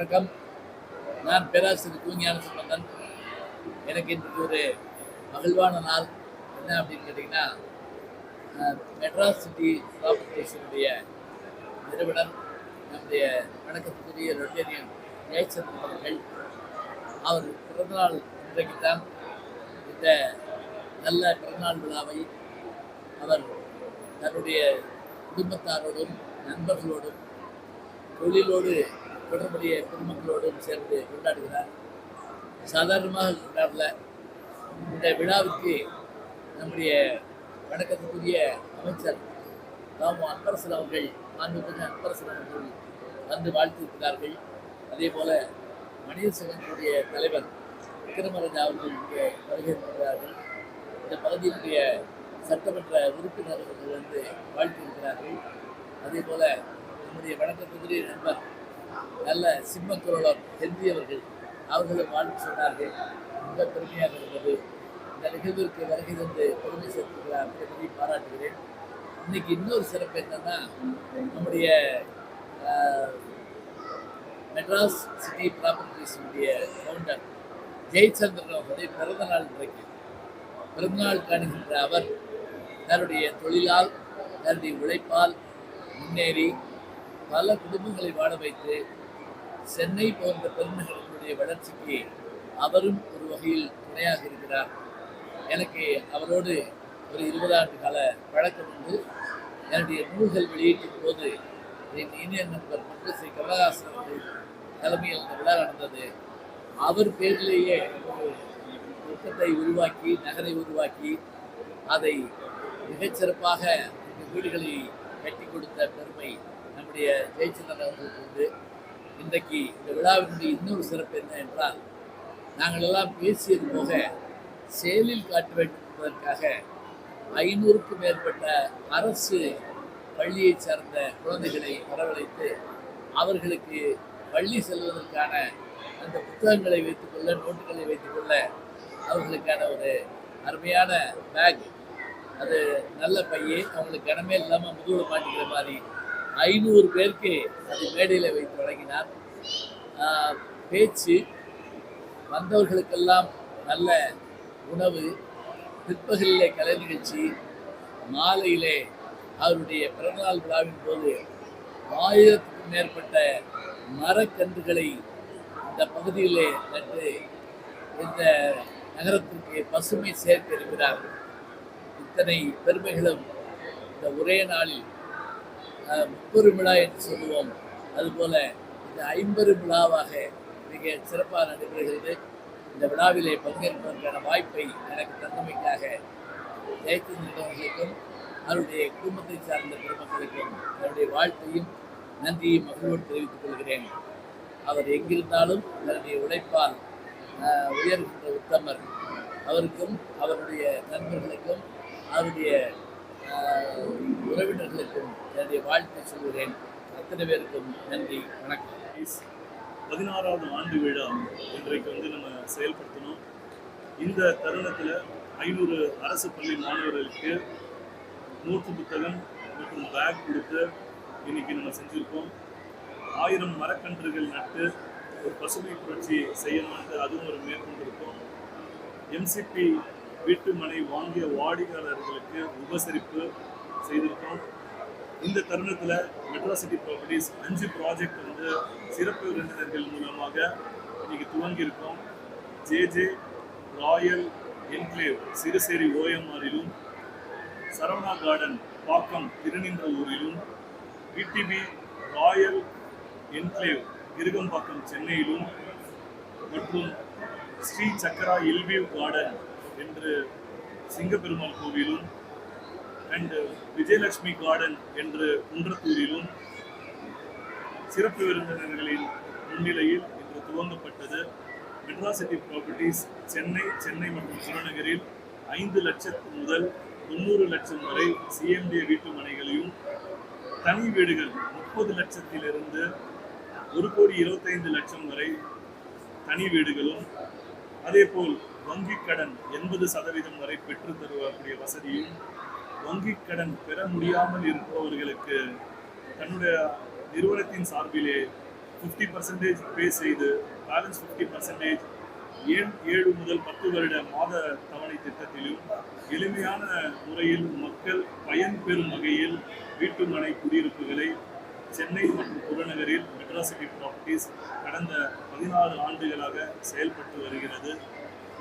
வணக்கம். நான் பேராசிரியர் தூங்கியான சம்பந்தன். எனக்கு இன்றைக்கு ஒரு மகிழ்வான நாள். என்ன அப்படின்னு கேட்டிங்கன்னா மெட்ராஸ் சிட்டி ப்ராப்பர்ட்டிஸினுடைய நிறுவனர் நம்முடைய வணக்கத்துக்குரிய ரொட்டேரியன் ஜெயச்சந்திரன் அவர்கள். அவர் பிறந்தநாள் இன்றைக்கு தான் இந்த நல்ல பிறந்தநாள் விழாவை அவர் தன்னுடைய குடும்பத்தாரோடும் நண்பர்களோடும் தொழிலோடு தொடர்புடைய பொதுமக்களோடும் சேர்ந்து கொண்டாடுகிறார். சாதாரணமாக கொண்டாடல. இந்த விழாவுக்கு நம்முடைய வணக்கத்துக்குரிய அமைச்சர் ராமு அன்பரசன் அவர்கள் மாண்புமிகு அன்பரசன் அவர்கள் வந்து வாழ்த்திருக்கிறார்கள் அதே போல மனித சங்கத்தினுடைய தலைவர் விக்ரமராஜா அவர்கள் இங்கே வருகிறார்கள் இந்த பகுதியினுடைய சட்டமன்ற உறுப்பினர்கள் வந்து வாழ்த்தியிருக்கிறார்கள். அதே போல நம்முடைய வணக்கத்துக்குரிய நண்பர் நல்ல சிம்மக்குரலர் ஹென்றி அவர்கள் அவர்களும் வாழ்த்து சொன்னார்கள். மிக பெருமையாக இருந்தது. இந்த நிகழ்விற்கு வருகை தந்து பெருமை சேர்த்துக்கிறார் பெருமையை பாராட்டுகிறேன். இன்னைக்கு இன்னொரு சிறப்பு என்னன்னா நம்முடைய மெட்ராஸ் சிட்டி ப்ராப்பர்ட்டிஸுடைய கவுண்டர் ஜெயச்சந்திரன் அவருடைய பிறந்த நாள் இன்றைக்கு. பிறந்தநாள் காணுகின்ற அவர் தன்னுடைய தொழிலால் தன்னுடைய உழைப்பால் முன்னேறி பல குடும்பங்களை வாழ வைத்து சென்னை போன்ற பெருநகரங்களுடைய வளர்ச்சிக்கு அவரும் ஒரு வகையில் துணையாக இருக்கிறார். எனக்கு அவரோடு ஒரு இருபது ஆண்டு கால பழக்கம் உண்டு. என்னுடைய நூல்கள் வெளியீட்டின் போது என் இணைய நண்பர் பட்டு ஸ்ரீ கமலஹாசன் அவர்கள் தலைமையில் அந்த விழா நடந்தது. அவர் பேரிலேயே ஒரு திட்டத்தை உருவாக்கி நகரை உருவாக்கி அதை மிகச்சிறப்பாக இந்த வீடுகளை கட்டி கொடுத்த பெருமை நம்முடைய ஜெயச்சந்திரன் அவர்களுக்கு வந்து இன்றைக்கு இந்த விழாவினுடைய இன்னொரு சிறப்பு என்ன என்றால் நாங்கள் எல்லாம் பேசியது போக செயலில் காட்ட வேண்டும் என்பதற்காக ஐநூறுக்கும் மேற்பட்ட அரசு பள்ளியைச் சார்ந்த குழந்தைகளை வரவழைத்து அவர்களுக்கு பள்ளி செல்வதற்கான அந்த புத்தகங்களை வைத்துக்கொள்ள நோட்டுகளை வைத்துக்கொள்ள அவர்களுக்கான ஒரு அருமையான பேக் அது நல்ல பையே அவங்களுக்கு கனமே இல்லாமல் முதுகில் மாட்டிக்கிற மாதிரி ஐநூறு பேருக்கு அது மேடையில் வைத்து வழங்கினார். பேச்சு வந்தவர்களுக்கெல்லாம் நல்ல உணவு பிற்பகலிலே கலை நிகழ்ச்சி மாலையிலே அவருடைய பிறந்தநாள் விழாவின் போது ஆயிரத்துக்கும் மேற்பட்ட மரக்கன்றுகளை இந்த பகுதியிலே நட்டு இந்த நகரத்திற்கு பசுமை சேர்த்திருக்கிறார்கள் இத்தனை பெருமைகளும் இந்த ஒரே நாளில் அஹ், விழா என்று சொல்லுவோம். அதுபோல இந்த ஐம்பெரு விழாவாக மிக சிறப்பாக நடைபெறுகிறது. இந்த விழாவிலே பங்கேற்பதற்கான வாய்ப்பை எனக்கு தந்தமைக்காக ஜெயச்சந்திரன் அவருடைய குடும்பத்தை சார்ந்த பெருமக்களுக்கும் அவருடைய வாழ்த்தையும் நன்றியும் மகிழ்வோடு தெரிவித்துக் கொள்கிறேன். அவர் எங்கிருந்தாலும் தன்னுடைய உழைப்பால் உயர்கின்ற உத்தமர். அவருக்கும் அவருடைய நண்பர்களுக்கும் அவருடைய உறவினர்களுக்கும் என்னுடைய வாழ்த்து சொல்கிறேன். அத்தனை பேருக்கும் நன்றி வணக்கம். பதினாறாவது ஆண்டு விழா இன்றைக்கு வந்து நம்ம செயல்படுத்தணும் இந்த தருணத்தில் ஐநூறு அரசு பள்ளி மாணவர்களுக்கு நோட்டு புத்தகம் மற்றும் பேக் கொடுத்து இன்னைக்கு நம்ம செஞ்சுருக்கோம். ஆயிரம் மரக்கன்றுகள் நட்டு ஒரு பசுமை புரட்சி செய்யணும்னு அதுவும் ஒரு மேற்கொண்டிருக்கோம். எம்சிபி வீட்டு மனை வாங்கிய வாடிக்கையாளர்களுக்கு உபசரிப்பு செய்திருக்கோம் இந்த தருணத்தில் மெட்ராசிட்டி ப்ராப்பர்ட்டிஸ் அஞ்சு ப்ராஜெக்ட் வந்து சிறப்பு விருந்தினர்கள் மூலமாக இன்னைக்கு துவங்கியிருக்கோம் ஜேஜே ராயல் என்க்ளேவ் சிறுசேரி ஓஎம்ஆரிலும் சரவணா கார்டன் பாக்கம் திருநின்ற ஊரிலும் விடிபி ராயல் என்க்ளேவ் கிருகம்பாக்கம் சென்னையிலும் மற்றும் ஸ்ரீ சக்கரா இல்வியூ கார்டன் என்று சிங்கப்பெருமாள் கோவிலும் அண்ட் விஜயலட்சுமி கார்டன் என்று குன்றத்தூரிலும் சிறப்பு விருந்தினர்களின் முன்னிலையில் இன்று துவங்கப்பட்டது. மெட்ராசிட்டி ப்ராப்பர்ட்டிஸ் சென்னை சென்னை மற்றும் புறநகரில் ஐந்து லட்சத்து முதல் தொண்ணூறு லட்சம் வரை சிஎம்டி வீட்டு மனைகளையும் தனி வீடுகள் முப்பது லட்சத்திலிருந்து ஒரு கோடி இருபத்தைந்து லட்சம் வரை தனி வீடுகளும் அதே போல் வங்கிக் கடன் எண்பது சதவீதம் வரை பெற்று தருவக்கூடிய வசதியும் வங்கிக் கடன் பெற முடியாமல் இருப்பவர்களுக்கு தன்னுடைய நிறுவனத்தின் சார்பிலே ஃபிஃப்டி பர்சன்டேஜ் பே செய்து பேலன்ஸ் ஃபிஃப்டி பர்சன்டேஜ் ஏழு ஏழு முதல் பத்து வருட மாத தவணை திட்டத்திலும் எளிமையான முறையில் மக்கள் பயன்பெறும் வகையில் வீட்டுமனை குடியிருப்புகளை சென்னை மற்றும் புறநகரில் மெட்ராசிட்டி ப்ராப்பர்ட்டிஸ் கடந்த பதினாறு ஆண்டுகளாக செயல்பட்டு வருகிறது.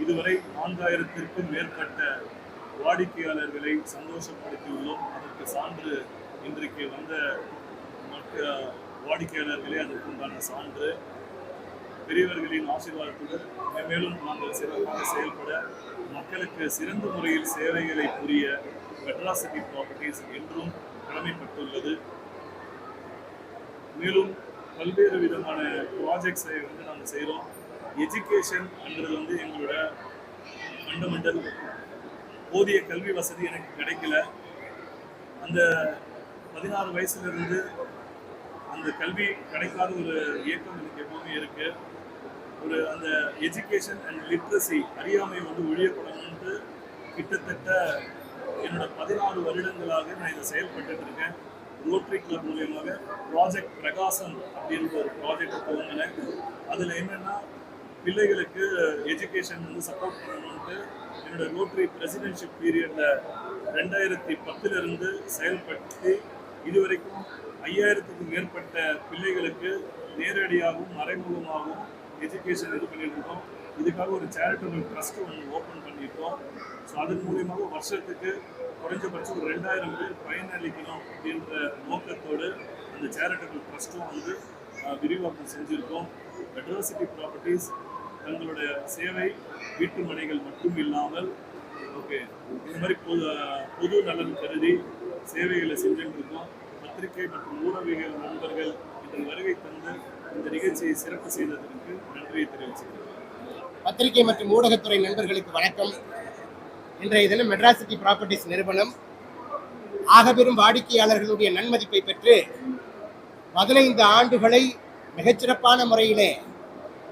இதுவரை நான்காயிரத்திற்கும் மேற்பட்ட வாடிக்கையாளர்களை சந்தோஷப்படுத்தியுள்ளோம். அதற்கு சான்று இன்றைக்கு வந்த மற்ற வாடிக்கையாளர்களே அதற்குண்டான சான்று பெரியவர்களின் ஆசீர்வாதத்துடன் மேலும் நாங்கள் சிறப்பாக செயல்பட மக்களுக்கு சிறந்த முறையில் சேவைகளை புரிய மெட்ராசிட்டி ப்ராப்பர்ட்டிஸ் என்றும் கடமைப்பட்டுள்ளது. மேலும் பல்வேறு விதமான ப்ராஜெக்ட்ஸை வந்து நாங்கள் செய்கிறோம் எஜுகேஷன்ன்றது வந்து எங்களோட ஃபண்டமெண்டல் போதிய கல்வி வசதி எனக்கு கிடைக்கல. அந்த பதினாறு வயசுலேருந்து அந்த கல்வி கிடைக்காத ஒரு இயக்கம் எனக்கு எப்பவுமே இருக்குது ஒரு அந்த எஜுகேஷன் அண்ட் லிட்ரஸி அறியாமை வந்து ஒழியப்படணும்ட்டு கிட்டத்தட்ட என்னோட பதினாறு வருடங்களாக நான் இதை செயல்பட்டுட்டு இருக்கேன். ரோட்டரி கிளப் மூலியமாக ப்ராஜெக்ட் பிரகாசம் அப்படின்ற ஒரு ப்ராஜெக்ட் துவங்கினேன் அதில் என்னென்னா பிள்ளைகளுக்கு எஜுகேஷன் வந்து சப்போர்ட் பண்ணணும்ட்டு என்னோட ரோட்டரி பிரசிடென்ஷிப் பீரியடில் ரெண்டாயிரத்தி பத்துலருந்து செயல்படுத்தி இதுவரைக்கும் ஐயாயிரத்துக்கும் மேற்பட்ட பிள்ளைகளுக்கு நேரடியாகவும் மறைமுகமாகவும் எஜுகேஷன் இது பண்ணியிருக்கோம் இதுக்காக ஒரு சேரிட்டபிள் ட்ரஸ்ட் ஒன்று ஓப்பன் பண்ணியிருக்கோம் அதன் மூலியமாக வருஷத்துக்கு குறைஞ்சபட்சம் ஒரு ரெண்டாயிரம் பேர் பயனளிக்கணும் அப்படின்ற நோக்கத்தோடு அந்த சேரிட்டபிள் ட்ரஸ்ட்டும் வந்து விரிவாக்கம் செஞ்சுருக்கோம். மெட்ராசிட்டி ப்ராப்பர்ட்டிஸ் தங்களுடைய சேவை வீட்டு மனைகள் மட்டும் இல்லாமல் ஓகே இந்த மாதிரி பொது பொது நலன் கருதி சேவைகளை செஞ்சுட்டு இருக்கோம் பத்திரிகை மற்றும் ஊடகங்கள் நண்பர்கள் இன்று வருகை தந்து இந்த நிகழ்ச்சியை சிறப்பு செய்ததற்கு நன்றியை தெரிவிச்சுக்கிறேன். பத்திரிகை மற்றும் ஊடகத்துறை நண்பர்களுக்கு வணக்கம். இன்றைய தினம் மெட்ராசிட்டி ப்ராப்பர்ட்டிஸ் நிறுவனம் ஆகப்பெரும் வாடிக்கையாளர்களுடைய நன்மதிப்பை பெற்று பதினைந்து ஆண்டுகளை மிகச்சிறப்பான முறையிலே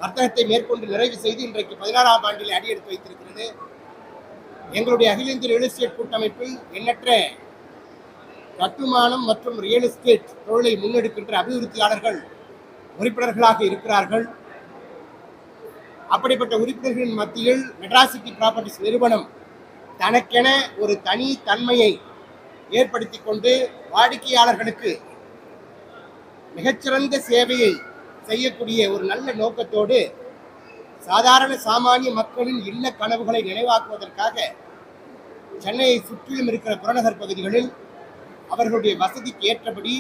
வர்த்தகத்தை மேற்கொண்டு நிறைவு செய்து இன்றைக்கு பதினாறாம் ஆண்டில் அடியெடுத்து வைத்திருக்கிறது. எங்களுடைய அகில இந்திய ரியல் எஸ்டேட் கூட்டமைப்பில் எண்ணற்ற கட்டுமானம் மற்றும் ரியல் எஸ்டேட் தொழிலை முன்னெடுக்கின்ற அபிவிருத்தியாளர்கள் உறுப்பினர்களாக இருக்கிறார்கள். அப்படிப்பட்ட உறுப்பினர்களின் மத்தியில் மெட்ராசிட்டி ப்ராப்பர்ட்டிஸ் நிறுவனம் தனக்கென ஒரு தனி தன்மையை ஏற்படுத்தி கொண்டு வாடிக்கையாளர்களுக்கு மிகச்சிறந்த சேவையை செய்யக்கூடிய ஒரு நல்ல நோக்கத்தோடு சாதாரண சாமானிய மக்களின் இல்ல கனவுகளை நினைவாக்குவதற்காக சென்னையை சுற்றிலும் இருக்கிற புறநகர் பகுதிகளில் அவர்களுடைய வசதிக்கு ஏற்றபடி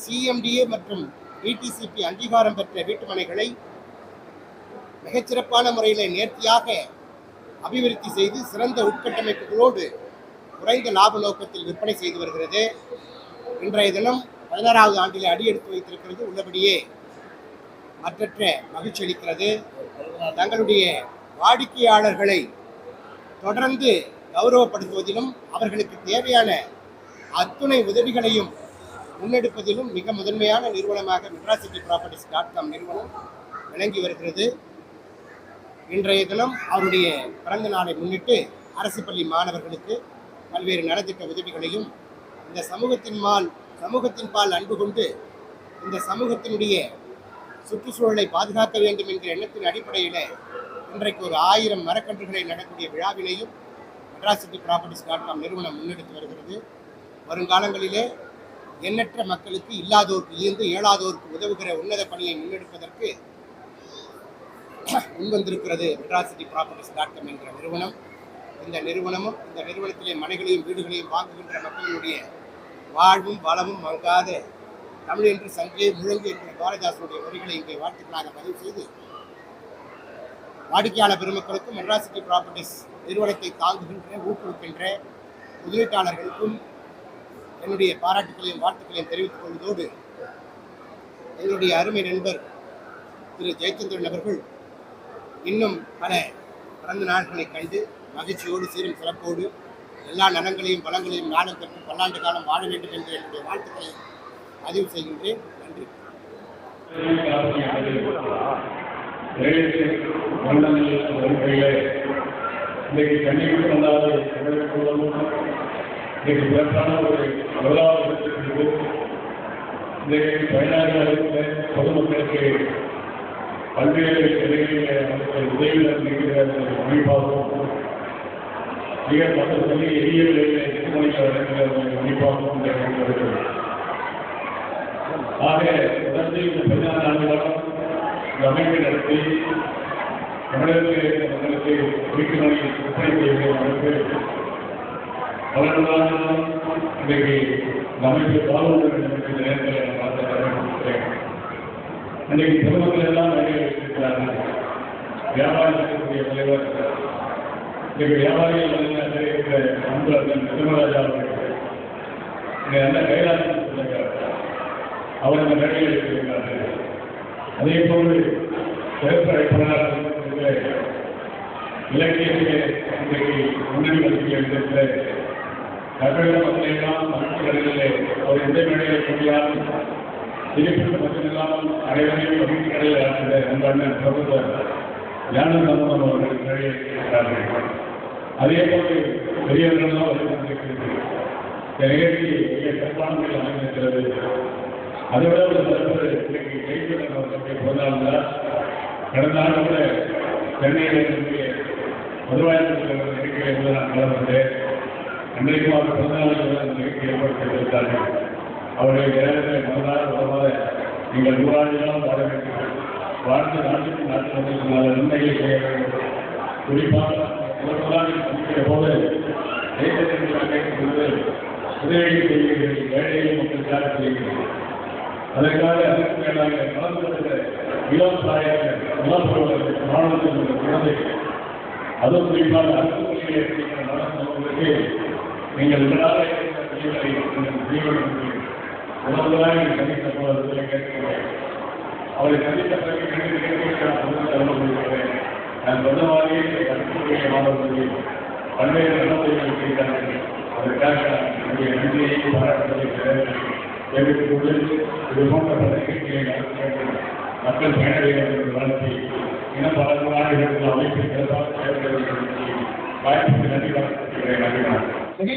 சிஎம்டிஏ மற்றும் பிடிசிபி அங்கீகாரம் பெற்ற வீட்டுமனைகளை மிகச்சிறப்பான முறையில் நேர்த்தியாக அபிவிருத்தி செய்து சிறந்த உட்கட்டமைப்புகளோடு குறைந்த லாப நோக்கத்தில் விற்பனை செய்து வருகிறது. இன்றைய தினம் பதினாறாவது ஆண்டில் அடியெடுத்து வைத்திருக்கிறது. உள்ளபடியே மற்றற்ற மகிழ்ச்சி அளிக்கிறது. தங்களுடைய வாடிக்கையாளர்களை தொடர்ந்து கௌரவப்படுத்துவதிலும் அவர்களுக்கு தேவையான அத்துணை உதவிகளையும் முன்னெடுப்பதிலும் மிக முதன்மையான நிறுவனமாக மெட்ராசிட்டி ப்ராப்பர்ட்டிஸ் டாட் காம் நிறுவனம் விளங்கி வருகிறது. இன்றைய தினம் அவருடைய பிறந்த நாளை முன்னிட்டு அரசு பள்ளி மாணவர்களுக்கு பல்வேறு நலத்திட்ட உதவிகளையும் இந்த சமூகத்தின் மால் சமூகத்தின் பால் அன்பு கொண்டு இந்த சமூகத்தினுடைய சுற்றுச்சூழலை பாதுகாக்க வேண்டும் என்ற எண்ணத்தின் அடிப்படையில் இன்றைக்கு ஒரு ஆயிரம் மரக்கன்றுகளை நடக்கூடிய விழாவினையும் Madras city properties dot com நிறுவனம் முன்னெடுத்து வருகிறது. வருங்காலங்களிலே எண்ணற்ற மக்களுக்கு இல்லாதோருக்கு இயந்து இயலாதோருக்கு உதவுகிற உன்னத பணியை முன்னெடுப்பதற்கு முன்வந்திருக்கிறது Madras city properties dot com என்ற நிறுவனம். இந்த நிறுவனமும் இந்த நிறுவனத்திலே மனைகளையும் வீடுகளையும் வாங்குகின்ற மக்களுடைய வாழ்வும் வளமும் மங்காத தமிழ் என்று சங்கே முழங்கு என்ற பாரதிதாசனுடைய வரிகளை இங்கே வாழ்த்துக்களாக பதிவு செய்து வாடிக்கையாளர் பெருமக்களுக்கும் மெட்ராசிட்டி ப்ராப்பர்ட்டிஸ் நிறுவனத்தை தாங்குகின்ற ஊக்குவிக்கின்ற முதலீட்டாளர்களுக்கும் என்னுடைய பாராட்டுக்களையும் வாழ்த்துக்களையும் தெரிவித்துக் கொள்வதோடு எங்களுடைய அருமை நண்பர் திரு ஜெயச்சந்திரன் அவர்கள் இன்னும் பல பிறந்த நாட்களை கண்டு மகிழ்ச்சியோடு சீரும் சிறப்போடு எல்லா நலங்களையும் பலங்களையும் நாளும் பெற்று பல்லாண்டு காலம் வாழ வேண்டும் என்று என்னுடைய வாழ்த்துக்களை பதிவு செய்கின்றேன். நன்றி. இன்றைக்கு கண்டிப்பாக வந்தாது இன்னைக்கு சிறப்பான ஒரு வரலாறு இருக்குது பயனாளிகளுக்கு பொதுமக்களுக்கு பல்வேறு நிலைகளில் அவர்கள் உதவிகள் இருக்கிற அமைப்பாகவும் மிக பக்கத்தில் எளிய விலையில் எட்டு வழங்குகிற அமைப்பாகவும் இருக்கிறது. ஆக தொடர்ந்து இந்த பதினாறு ஆண்டுகளும் இந்த அமைப்பை நடத்தி தமிழகத்தில் மக்களுக்கு விற்பனை செய்கிற அமைப்பு. இன்றைக்கு இந்த அமைப்பு நேரத்தில் நான் பார்த்து இன்றைக்கு பொதுமக்கள் எல்லாம் வேலையை வைத்திருக்கிறார்கள் வியாபாரம் தலைவர். இன்றைக்கு வியாபாரிகள் வல்லுநர் இருக்கிற அன்பர்கள் நிர்மராஜா அவர்கள். இங்கே நல்ல கைலாசம் சொல்லுகிறார் அவர் அந்த வேலையை வைத்திருக்கிறார்கள் அதே போன்று சிறப்பு அழைப்பாளர் இலக்கியத்திலே இன்றைக்கு முன்னணி வகிக்க விதத்தில் தமிழக மக்களெல்லாம் மருத்துவர்களிலே அவர் எந்த மேடையில் கூடியாலும் திருப்பி மட்டுமில்லாமல் அனைவரையும் வகித்து கடையில் ஆற்றுகிற அண்ணன் பிரபுத்தர் அவர்கள் இருக்கிறார்கள். அதே போன்று பெரியவர்கள்லாம் வருகிறது நிகழ்ச்சி மிக சிறப்பான முறையில் அமைந்திருக்கிறது. ஒரு சிறப்பு இன்னைக்கு கைவிடன் அவர்களுடைய கடந்த ஆண்டு கூட சென்னையில் இருக்கக்கூடிய மதுவாயத்தில் நிகழ்ச்சியில் இருந்து நான் கலந்தேன் அவர் நிகழ்ச்சி ஏற்பாடு செய்திருந்தார்கள் அவருடைய நேரத்தில் மறுநாள் வருமாத நீங்கள் நூறாண்டுகளும் வாழ வேண்டும். வாழ்ந்து நாட்டுக்கு நாட்டு மக்களுக்கு நல்ல நன்மைகளை செய்ய வேண்டும் குறிப்பாக முதல்வராக சந்திக்கிற போது கேட்கும்போது உதவியை செய்கிறீர்கள் ஏழையை மக்களுக்காக செய்கிறீர்கள் அதற்காக அதற்கு மேலாக கலந்து கொண்ட இளம் மாணவர்கள் குழந்தைகள் அதுவும் குறிப்பாக அரசு பள்ளியில் இருக்கிற மாணவர்களுக்கு நீங்கள் விடாத நீங்கள் முதல்வராக நீங்கள் சந்தித்த போது கேட்கிறேன் அவரை சந்தித்த பிறகு இரண்டு நிகழ்ச்சிகளை நான் முதலில் அனுபவிக்கிறேன் நான் சொன்ன மாதிரியே கருத்துடைய மாணவர்கள் பல்வேறு நல்லுதவிகள் செய்தார்கள் அதற்காக என்னுடைய நன்றியை பாராட்டுவதை எனக்கு கொண்டு இது போன்ற பல நிகழ்ச்சிகளை நடத்த வேண்டும் மக்கள் பயனடைய வேண்டும் என்று வாழ்த்தி இன்னும் பல நாடுகளுக்கு அமைப்பை சிறப்பாக செயல்பட வாய்ப்புக்கு நன்றி வணக்கம் நன்றி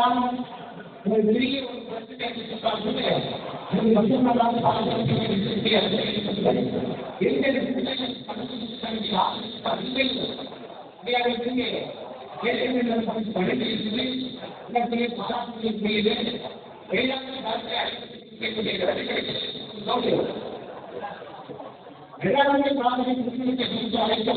orang negeri universiti yang disuka juga yang dimaksud dalam salah satu universiti yang jadi dia disebutkan satu keputusan kita tapi itu dia ada sini dia ini dalam satu benda di sini dia punya pusat punya bilik dia yang dibaca dia punya dari kau dia dia punya salah satu keputusan yang disuka itu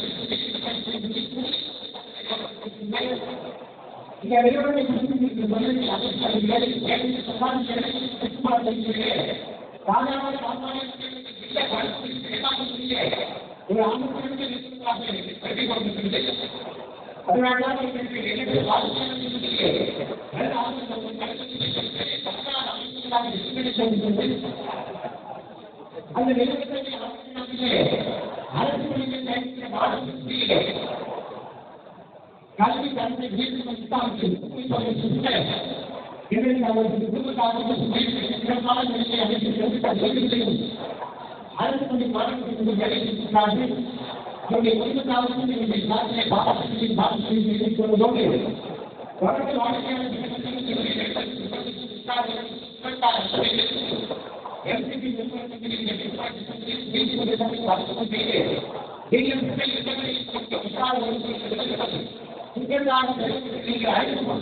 அந்த நிலவரத்தை அரசு அரசு galbi kalbi gil ko kitab ki koi to nahi hai given ka wo jitna ka wo jitna ka kamal nahi hai hame jitna ka jitna nahi हर एक मुझे मार्ग की मुझे मेरे शिक्षा दी जो मैं कोई तो काम नहीं मुझे बात में बाबा की चीज बात की मेरे को दोगे और के लौट के करता है ऐसे भी जरूरत है कि मेरे पास बीच में बात को दे दे ये हम से करते हैं விவேகானந்த நீங்கள் அழைத்து